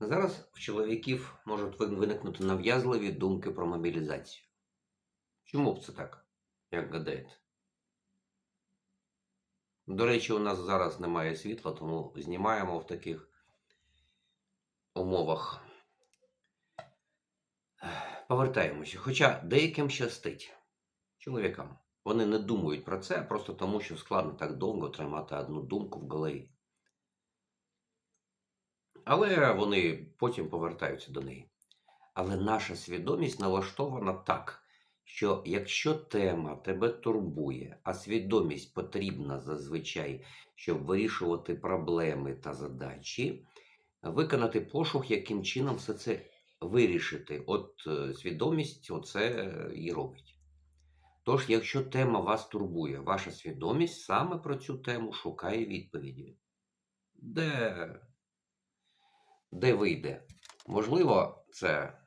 Зараз в чоловіків можуть виникнути нав'язливі думки про мобілізацію. Чому б це так, як гадаєте? До речі, у нас зараз немає світла, тому знімаємо в таких умовах. Повертаємося. Хоча деяким щастить чоловікам. Вони не думають про це просто тому, що складно так довго тримати одну думку в голові. Але вони потім повертаються до неї. Але наша свідомість налаштована так, що якщо тема тебе турбує, а свідомість потрібна зазвичай, щоб вирішувати проблеми та задачі, виконати пошук, яким чином все це вирішити. От е, свідомість оце і робить. Тож, якщо тема вас турбує, ваша свідомість саме про цю тему шукає відповіді. Де, де вийде? Можливо, це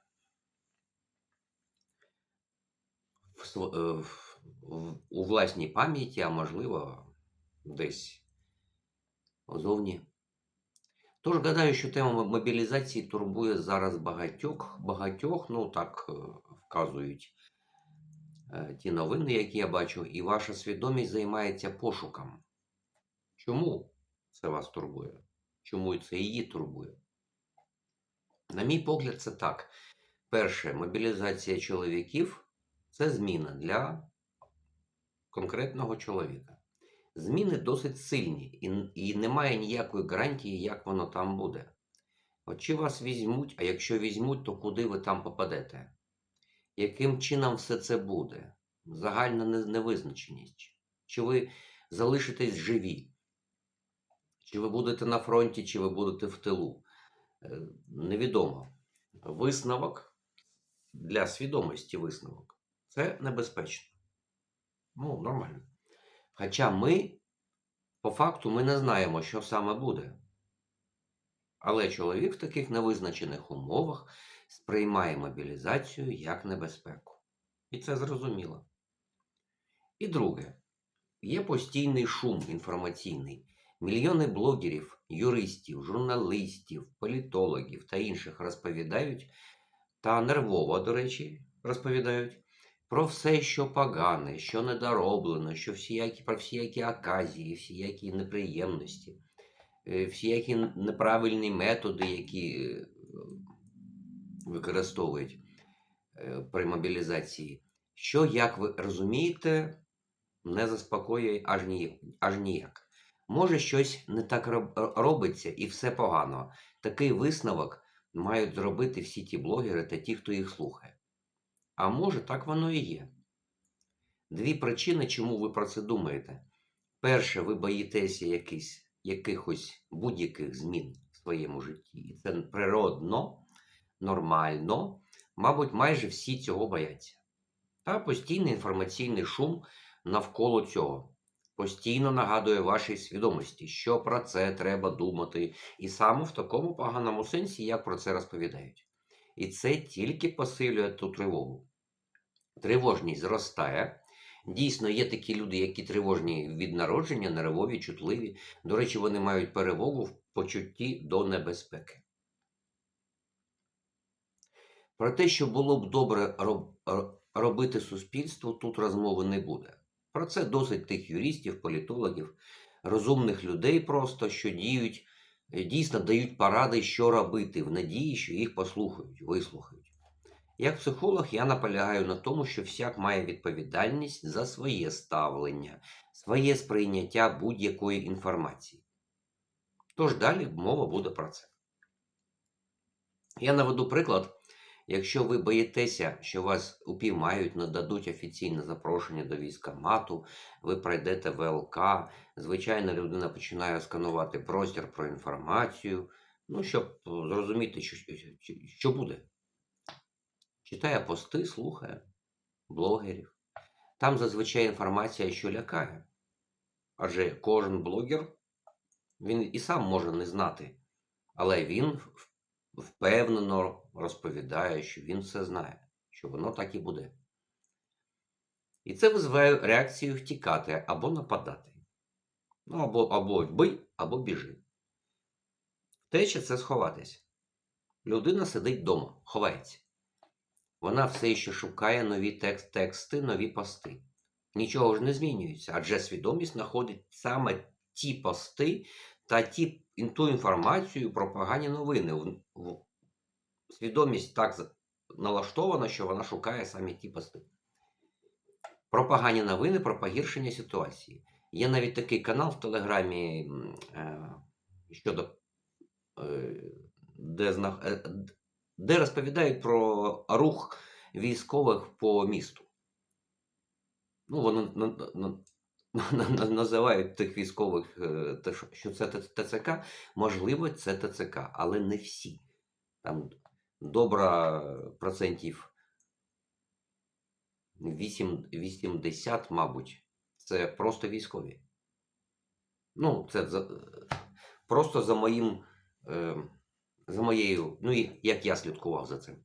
в, е, в- в- у власній пам'яті, а можливо, десь зовні. Тож гадаю, що тема мобілізації турбує зараз багатьох, багатьох, ну так е, вказують е, ті новини, які я бачу, і ваша свідомість займається пошуком. Чому це вас турбує? Чому це її турбує? На мій погляд, це так. Перше, мобілізація чоловіків це зміна для конкретного чоловіка. Зміни досить сильні, і, і немає ніякої гарантії, як воно там буде. От чи вас візьмуть, а якщо візьмуть, то куди ви там попадете? Яким чином все це буде? Загальна невизначеність. Чи ви залишитесь живі? Чи ви будете на фронті, чи ви будете в тилу? Е, Невідомо. Висновок для свідомості висновок. Це небезпечно. Ну, нормально. Хоча ми, по факту, ми не знаємо, що саме буде. Але чоловік в таких невизначених умовах сприймає мобілізацію як небезпеку. І це зрозуміло. І друге, є постійний шум інформаційний. Мільйони блогерів, юристів, журналістів, політологів та інших розповідають, та нервово, до речі, розповідають про все, що погане, що недороблено, що всіякі, про всіякі оказії, всіякі неприємності, е, всіякі неправильні методи, які е, використовують е, при мобілізації, що, як ви розумієте, не заспокоює аж ніяк. Може, щось не так робиться і все погано. Такий висновок мають зробити всі ті блогери та ті, хто їх слухає. А може, так воно і є. Дві причини, чому ви про це думаєте. Перше, ви боїтеся якийсь, якихось будь-яких змін в своєму житті. І це природно, нормально. Мабуть, майже всі цього бояться. Та постійний інформаційний шум навколо цього. Постійно нагадує вашій свідомості, що про це треба думати, і саме в такому поганому сенсі, як про це розповідають. І це тільки посилює ту тривогу. Тривожність зростає. Дійсно, є такі люди, які тривожні від народження, нервові, чутливі. До речі, вони мають перевагу в почутті до небезпеки. Про те, що було б добре роб- робити суспільству, тут розмови не буде. Про це досить тих юристів, політологів, розумних людей просто, що діють, е, дійсно дають поради, що робити, в надії, що їх послухають, вислухають. Як психолог, я наполягаю на тому, що всяк має відповідальність за своє ставлення, своє сприйняття будь-якої інформації. Тож далі мова буде про це. Я наведу приклад. Якщо ви боїтеся, що вас упіймають, нададуть офіційне запрошення до військкомату, ви пройдете ВЛК, звичайна людина починає сканувати простір про інформацію, ну, щоб зрозуміти, що, що- буде. Читає пости, слухає блогерів. Там зазвичай інформація, що лякає. Адже кожен блогер, він і сам може не знати, але він впевнено розповідає, що він все знає, що воно так і буде. І це визиває реакцію втікати або нападати. Ну, або, або бий, або біжи. Втеча це сховатись. Людина сидить вдома, ховається. Вона все ще шукає нові текст, тексти, нові пости. Нічого ж не змінюється, адже свідомість знаходить саме ті пости та ті, ту інформацію про погані новини. Свідомість так налаштована, що вона шукає саме ті пости. Про погані новини, про погіршення ситуації. Є навіть такий канал в Телеграмі е, щодо е, де, е, де розповідають про рух військових по місту. Ну, вони на- на- на- на- на- називають тих військових, е, що- це ТЦК. Можливо, це ТЦК, але не всі. Там добра процентів 8, 80, мабуть, це просто військові. Ну, це за, просто за моїм, е, за моєю, ну як я слідкував за цим.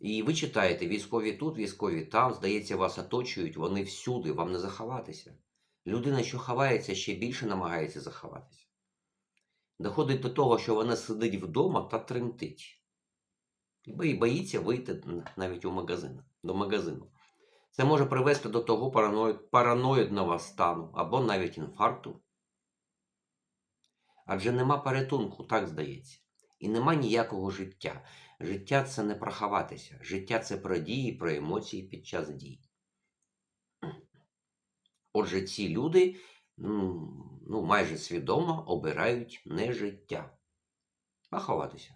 І ви читаєте, військові тут, військові там, здається, вас оточують, вони всюди, вам не заховатися. Людина, що ховається, ще більше намагається заховатися. Доходить до того, що вона сидить вдома та тремтить. І бої- боїться вийти навіть у магазин, до магазину. Це може привести до того параноїдного стану або навіть інфаркту. Адже нема порятунку, так здається. І нема ніякого життя. Життя це не про ховатися. Життя це про дії, про емоції під час дій. Отже, ці люди ну, майже свідомо обирають не життя, а ховатися.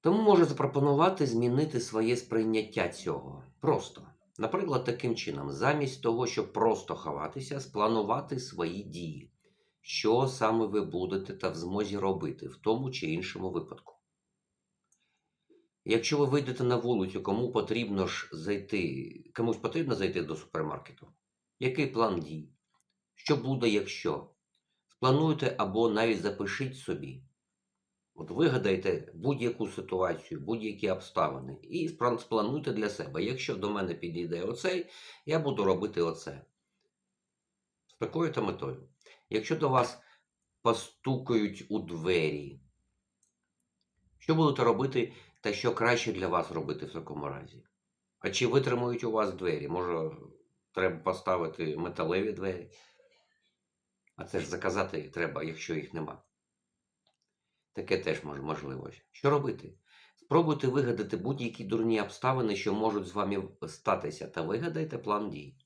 Тому можу запропонувати змінити своє сприйняття цього. Просто. Наприклад, таким чином, замість того, щоб просто ховатися, спланувати свої дії, що саме ви будете та в змозі робити в тому чи іншому випадку. Якщо ви вийдете на вулицю, кому потрібно ж зайти, комусь потрібно зайти до супермаркету, який план дій? Що буде, якщо? Сплануйте або навіть запишіть собі. От вигадайте будь-яку ситуацію, будь-які обставини і сплануйте для себе. Якщо до мене підійде оцей, я буду робити оце. З такою то метою. Якщо до вас постукають у двері, що будете робити та що краще для вас робити в такому разі? А чи витримують у вас двері? Може, треба поставити металеві двері? А це ж заказати треба, якщо їх нема. Таке теж мож- можливо. Що робити? Спробуйте вигадати будь-які дурні обставини, що можуть з вами статися, та вигадайте план дій.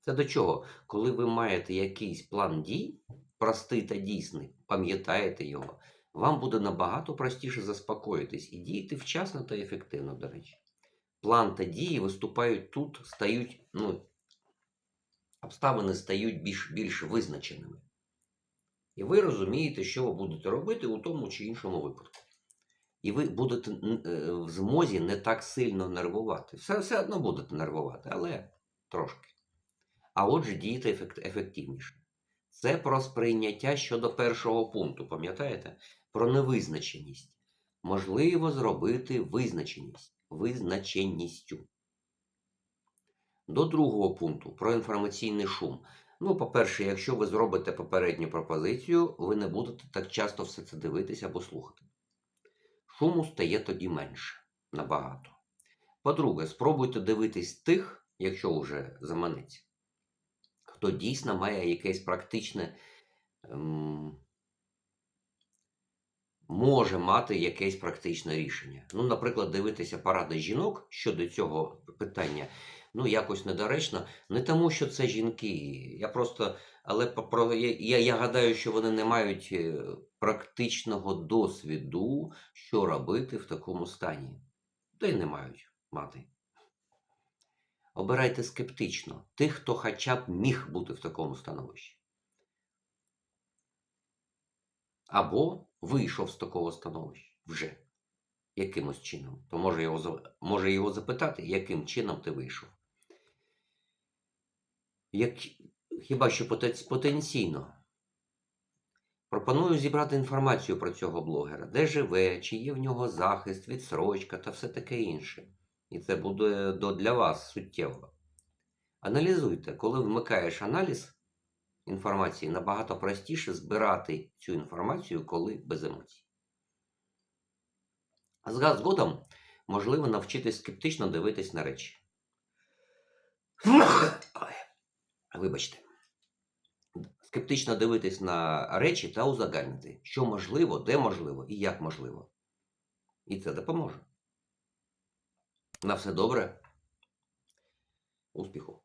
Це до чого? Коли ви маєте якийсь план дій, простий та дійсний, пам'ятаєте його, вам буде набагато простіше заспокоїтись і діяти вчасно та ефективно, до речі. План та дії виступають тут, стають, ну, обставини стають більш, більш визначеними. І ви розумієте, що ви будете робити у тому чи іншому випадку. І ви будете е, в змозі не так сильно нервувати. Все, все одно будете нервувати, але трошки. А отже, діяти ефективніше. Це про сприйняття щодо першого пункту, пам'ятаєте? Про невизначеність. Можливо зробити визначеність визначеністю. До другого пункту про інформаційний шум. Ну, по-перше, якщо ви зробите попередню пропозицію, ви не будете так часто все це дивитися або слухати. Шуму стає тоді менше набагато. По-друге, спробуйте дивитись тих, якщо вже заманеться, хто дійсно має якесь практичне, ем, може мати якесь практичне рішення. Ну, наприклад, дивитися паради жінок щодо цього питання, ну, якось недоречно. Не тому, що це жінки. Я просто, але про, я, я, гадаю, що вони не мають е, практичного досвіду, що робити в такому стані. Та й не мають мати. Обирайте скептично тих, хто хоча б міг бути в такому становищі. Або вийшов з такого становища вже якимось чином. То може його, може його запитати, яким чином ти вийшов. Як, хіба що потенційно. Пропоную зібрати інформацію про цього блогера, де живе, чи є в нього захист, відсрочка та все таке інше. І це буде для вас суттєво. Аналізуйте, коли вмикаєш аналіз інформації набагато простіше збирати цю інформацію, коли без емоцій. А згодом можливо навчитись скептично дивитись на речі. Вибачте. Скептично дивитись на речі та узагальнити, що можливо, де можливо і як можливо. І це допоможе. На все добре. Успіху!